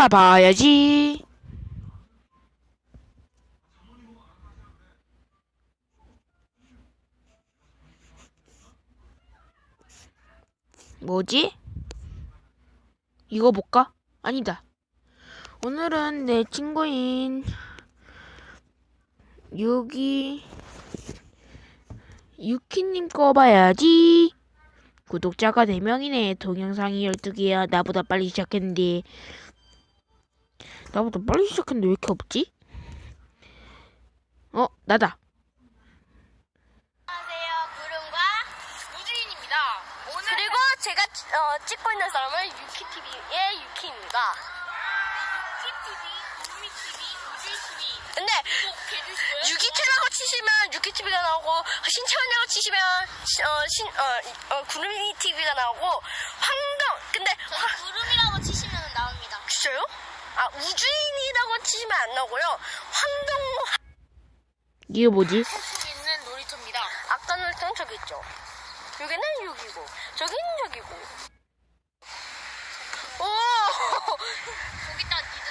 거나 봐야지. 뭐지? 이거 볼까? 아니다. 오늘은 내 친구인 여기 유키님 거 봐야지. 구독자가 4명이네. 동영상이 12개야. 나보다 빨리 시작했는데. 나보다 빨리 시작했는데 왜 이렇게 없지? 어, 나다. 안녕하세요. 구름과 우주인입니다. 오늘 그리고 제가 어, 찍고 있는 사람은 유키TV의 유키입니다. 유키TV, 구름이TV, 우주TV 근데 구독해주시고요. 유키TV라고 치시면 유키TV가 나오고 신채원이라고 치시면 시- 어, 신, 어, 어, 구름이TV가 나오고 황동 근데 화, 구름이라고 치시면 나옵니다. 진짜요? 아 우주인이라고 치시면 안 나오고요. 황동 이게 뭐지? 속 있는 놀이터입니다. 아까 놀던 저기 있죠. 여기는 여기고 저기는 저기고. 오. 거기다 니도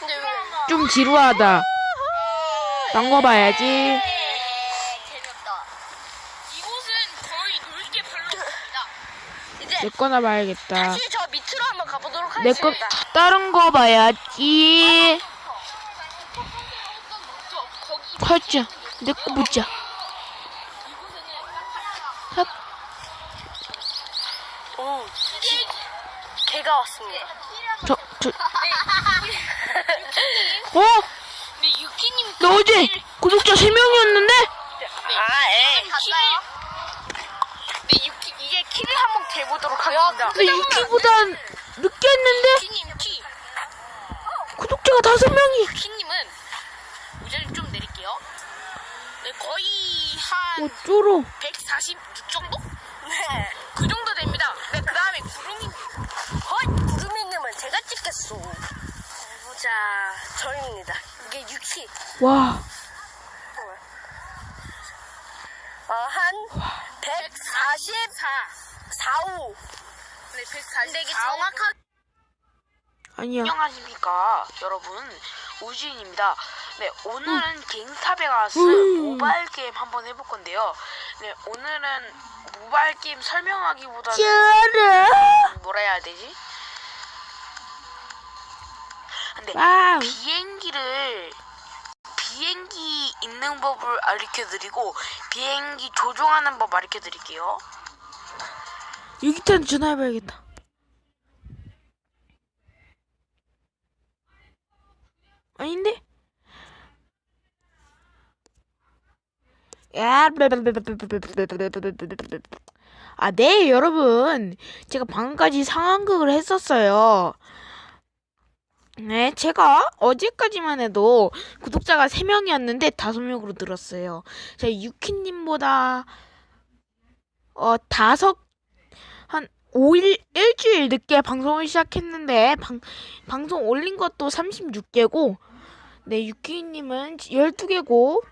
근데 여기 좀 지루하다. 딴 거 봐야지. 네, 재미없다. 이곳은 거의 놀 게 별로 없습니다. 이제 내 거나 봐야겠다. 다시 저 가보도록 내 거, 하겠습니다. 다른 거 봐야지. 가자. 내 거 보자. 핫. 오, 기, 개가 왔습니다. 저, 저, 어? 근데 유키님 나 어제 구독자 3명이었는데? 아, 에. 키를 네 유키 이제 키를 한번 재보도록 하겠습니다. 근데 유키보다 늦게 했는데? 유키님 키 구독자가 5명이. 유키님은 의자를 좀 내릴게요. 네 거의 한 어쩌로. 146 정도? 네. 그 정도 됩니다. 네, 그 다음에 구름이 헐, 구름이님은 제가 찍겠소. 자, 저입니다. 이게 유키. 와, 어, 한 144, 45. 네, 140. 근데 이게 정확하게 아니야. 안녕하십니까 여러분 우주인입니다 네 오늘은 갱스타베가스 음. 모바일 게임 한번 해볼 건데요 네 오늘은 모바일 게임 설명하기보다는 짜라. 뭐라 해야 되지 근데 와우. 비행기를 비행기 있는 법을 알려드리고 비행기 조종하는 법 알려드릴게요 유기탄 전화해봐야겠다. 아닌데? 야, 아, 네, 여러분. 제가 방금까지 상황극을 했었어요. 네, 제가 어제까지만 해도 구독자가 3명이었는데 5명으로 늘었어요. 제가 유키님보다 어, 다섯, 한 5일, 일주일 늦게 방송을 시작했는데, 방, 방송 올린 것도 36개고, 네, 유키님은 12개고,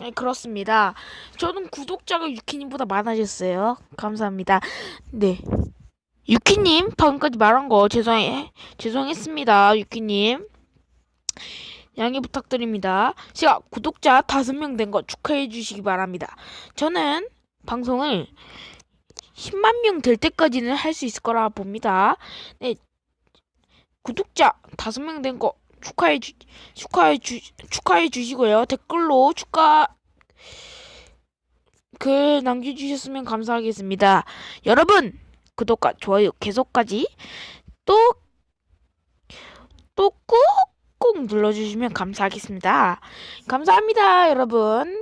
네, 그렇습니다. 저는 구독자가 유키님보다 많아졌어요. 감사합니다. 네. 유키님, 방금까지 말한 거 죄송해, 죄송했습니다. 유키님. 양해 부탁드립니다. 제가 구독자 5명 된 거 축하해 주시기 바랍니다. 저는 방송을 10만 명 될 때까지는 할 수 있을 거라 봅니다. 네. 구독자 5명 된 거 축하해 주 축하해 주 축하해 주시고요. 댓글로 축하 글 남겨 주셨으면 감사하겠습니다. 여러분, 구독과 좋아요 계속까지 또 또 꾹꾹 눌러 주시면 감사하겠습니다. 감사합니다, 여러분. 뿅!